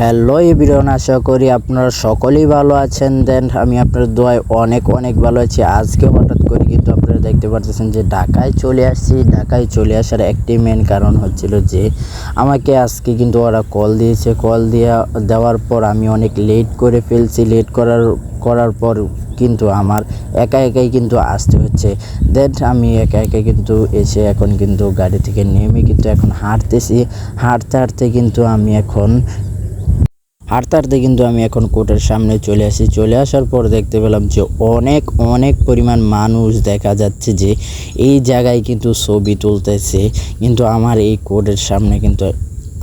Hello everyone, আশা করি আপনারা সকলেই ভালো আছেন। দেন আমি আপনার দোয়ায় অনেক অনেক ভালো আছি। আজকে হঠাৎ করে কিন্তু আপনারা দেখতে পাচ্ছেন যে ঢাকায় চলে আসছি। ঢাকায় চলে আসার একটি মেন কারণ হচ্ছিল যে আমাকে আজকে কিন্তু ওরা কল দিয়েছে। কল দেওয়া দেওয়ার পর আমি অনেক লেট করে ফেলছি। লেট করার করার পর কিন্তু আমার একা একাই কিন্তু আসতে হচ্ছে। দেন আমি একা একা কিন্তু এসে এখন কিন্তু গাড়ি থেকে নেমে কিন্তু এখন হাঁটতেছি। হাঁটতে হাঁটতে কিন্তু আমি এখন হাঁটতে কিন্তু আমি এখন কোর্টের সামনে চলে আসি। চলে আসার পর দেখতে পেলাম যে অনেক অনেক পরিমাণ মানুষ দেখা যাচ্ছে যে এই জায়গায় কিন্তু ছবি তুলতেছে। কিন্তু আমার এই কোর্টের সামনে কিন্তু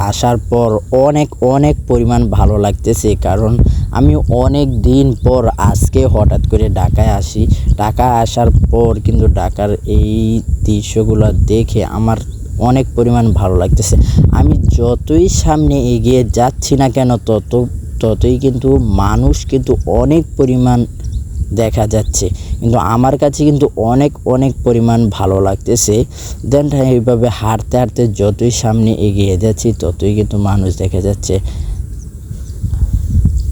আসার পর অনেক অনেক পরিমাণ ভালো লাগতেছে। কারণ আমি অনেক দিন পর আজকে হঠাৎ করে ঢাকায় আসি। ঢাকা আসার পর কিন্তু ঢাকার এই দৃশ্যগুলো দেখে আমার অনেক পরিমাণ ভালো লাগতেছে। আমি যতই সামনে এগিয়ে যাচ্ছি না কেন, তত, ততই কিন্তু মানুষ কিন্তু অনেক পরিমাণ দেখা যাচ্ছে। কিন্তু আমার কাছে কিন্তু অনেক অনেক পরিমাণ ভালো লাগতেছে। দেন এইভাবে হাঁটতে হাঁটতে যতই সামনে এগিয়ে যাচ্ছি, ততই কিন্তু মানুষ দেখা যাচ্ছে।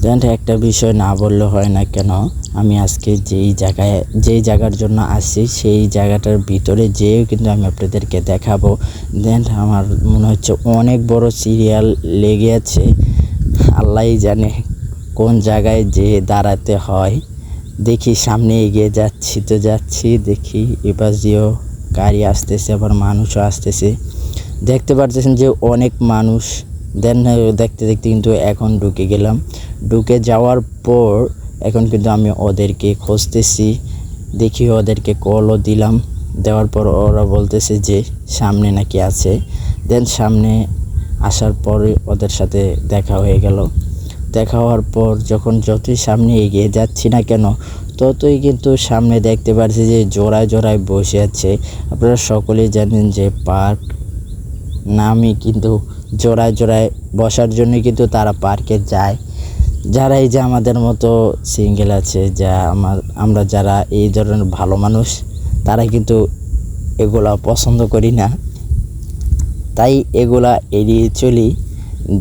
দেন একটা বিষয় না বললে হয় না কেন? আমি আজকে যেই জায়গায়, যেই জায়গার জন্য আসছি, সেই জায়গাটার ভিতরে যেয়েও কিন্তু আমি আপনাদেরকে দেখাবো। দেন আমার মনে হচ্ছে অনেক বড় সিরিয়াল লেগে আছে। আল্লাহই জানে কোন জায়গায় যে দাঁড়াতে হয়। দেখি সামনে এগিয়ে যাচ্ছি তো যাচ্ছি, দেখি এপাশ দিয়েও গাড়ি আসতেছে, আবার মানুষও আসতেছে। দেখতে পারতেছেন যে অনেক মানুষ দেন দেখতে দেখতে কিন্তু এখন ঢুকে গেলাম। ঢুকে যাওয়ার পর এখন কিন্তু আমি ওদেরকে খুঁজতেছি। দেখি ওদেরকে কলও দিলাম। দেওয়ার পর ওরা বলতেছে যে, সামনে নাকি আছে। দেন সামনে আসার পরে ওদের সাথে দেখা হয়ে গেল। দেখা হওয়ার পর যখন যতই সামনে এগিয়ে যাচ্ছি না কেন, ততই কিন্তু সামনে দেখতে পাচ্ছি যে, জোড়ায় জোড়ায় বসে আছে। আপনারা সকলেই জানেন যে, পার্ক নামই কিন্তু জোড়ায় জোড়ায় বসার জন্য কিন্তু তারা পার্কে যায়। যারা এই যে আমাদের মতো সিঙ্গেল আছে, যা আমার, আমরা যারা এই ধরনের ভালো মানুষ, তারা কিন্তু এগুলা পছন্দ করি না। তাই এগুলা এড়িয়ে চলি।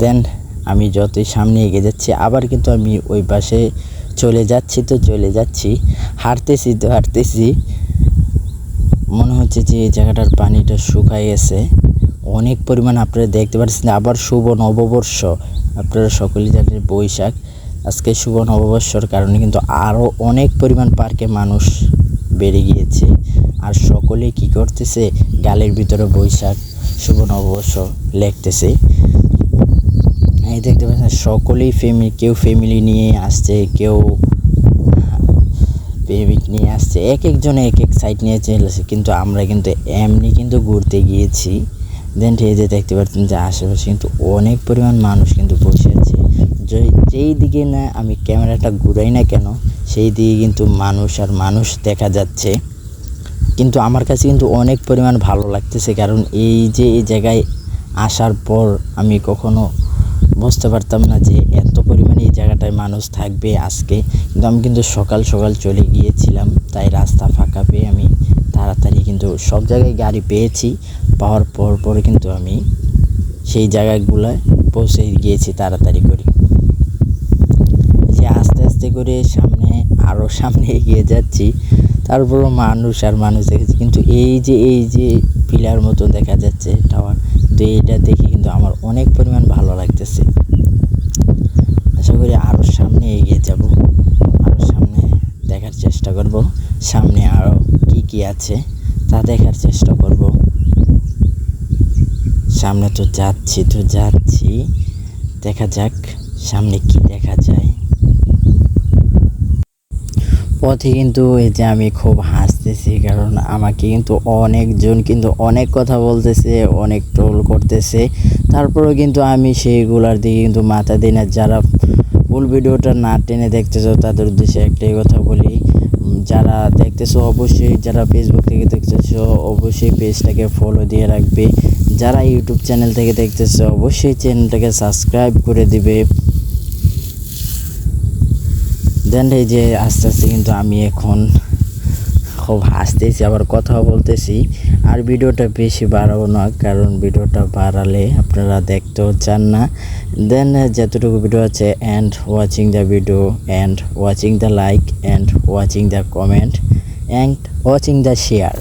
দেন আমি যতই সামনে এগিয়ে যাচ্ছি, আবার কিন্তু আমি ওই পাশে চলে যাচ্ছি তো চলে যাচ্ছি। হাঁটতেছি তো হাঁটতেছি। মনে হচ্ছে যে এই জায়গাটার পানিটা শুকাই গেছে। অনেক পরিমাণ আপনারা দেখতে পাচ্ছেন, আবার শুভ নববর্ষ। আপনারা সকলেই জানেন বৈশাখ। আজকে শুভ নববর্ষর কারণে কিন্তু আরও অনেক পরিমাণ পার্কে মানুষ বেড়ে গিয়েছে। আর সকলে কি করতেছে? গালের ভিতরে বৈশাখ, শুভ নববর্ষ লিখতেছে। এই দেখতে পাচ্ছেন, সকলেই ফ্যামিলি কেউ ফ্যামিলি নিয়ে আসছে, কেউ প্রেমিক নিয়ে আসছে, এক একজন এক এক সাইড নিয়ে চলেছে কিন্তু আমরা কিন্তু এমনি কিন্তু ঘুরতে গিয়েছি। দেন এই যে দেখতে পাচ্ছেন যে আশেপাশে কিন্তু অনেক পরিমাণ মানুষ কিন্তু বসে আছে। যেই দিকে না আমি ক্যামেরাটা ঘুরাই না কেন, সেই দিকে কিন্তু মানুষ আর মানুষ দেখা যাচ্ছে। কিন্তু আমার কাছে কিন্তু অনেক পরিমাণ ভালো লাগতেছে, কারণ এই যে এই জায়গায় আসার পর আমি কখনো বুঝতে পারতাম না যে এত পরিমাণে এই জায়গাটায় মানুষ থাকবে আজকে। কিন্তু আমি কিন্তু সকাল সকাল চলে গিয়েছিলাম, তাই রাস্তা ফাঁকা পেয়ে আমি তাড়াতাড়ি কিন্তু সব জায়গায় গাড়ি পেয়েছি। পাওয়ার পর পরে কিন্তু আমি সেই জায়গাগুলোয় পৌঁছে গিয়েছি তাড়াতাড়ি করে। যে আস্তে আস্তে করে সামনে আরও সামনে এগিয়ে যাচ্ছি, তারপরও মানুষ আর মানুষ দেখেছি। কিন্তু এই যে এই যে পিলার মতো দেখা যাচ্ছে টাওয়ার তো এইটা দেখে কিন্তু আমার অনেক পরিমাণ ভালো লাগতেছে। আশা করি আরও সামনে এগিয়ে যাব আরও সামনে দেখার চেষ্টা করব, সামনে আরও কি কি আছে তা দেখার চেষ্টা করব। সামনে তো যাচ্ছি তো যাচ্ছি। দেখা যাক সামনে কি দেখা যায়। পথে কিন্তু এই যে আমি খুব হাসতেছি, কারণ আমাকে কিন্তু অনেকজন কিন্তু অনেক কথা বলতেছে, অনেক ট্রোল করতেছে। তারপরেও কিন্তু আমি সেইগুলার দিকে কিন্তু মাথা দিই না। যারা ফুল ভিডিওটা না টেনে দেখতেছো, তাদের উদ্দেশ্যে একটাই কথা বলি। যারা দেখতেছো, অবশ্যই যারা ফেসবুক থেকে দেখতেছো, অবশ্যই পেজটাকে ফলো দিয়ে রাখবে। যারা ইউটিউব চ্যানেল থেকে দেখতেছে, অবশ্যই চ্যানেলটাকে সাবস্ক্রাইব করে দিবে। দেন এই যে আস্তে আস্তে কিন্তু আমি এখন খুব হাসতেছি, আবার কথা বলতেছি। আর ভিডিওটা বেশি বাড়াবো না, কারণ ভিডিওটা বাড়ালে আপনারা দেখতেও চান না। দেন যতটুকু ভিডিও আছে and watching the video and watching the like and watching the comment and watching the share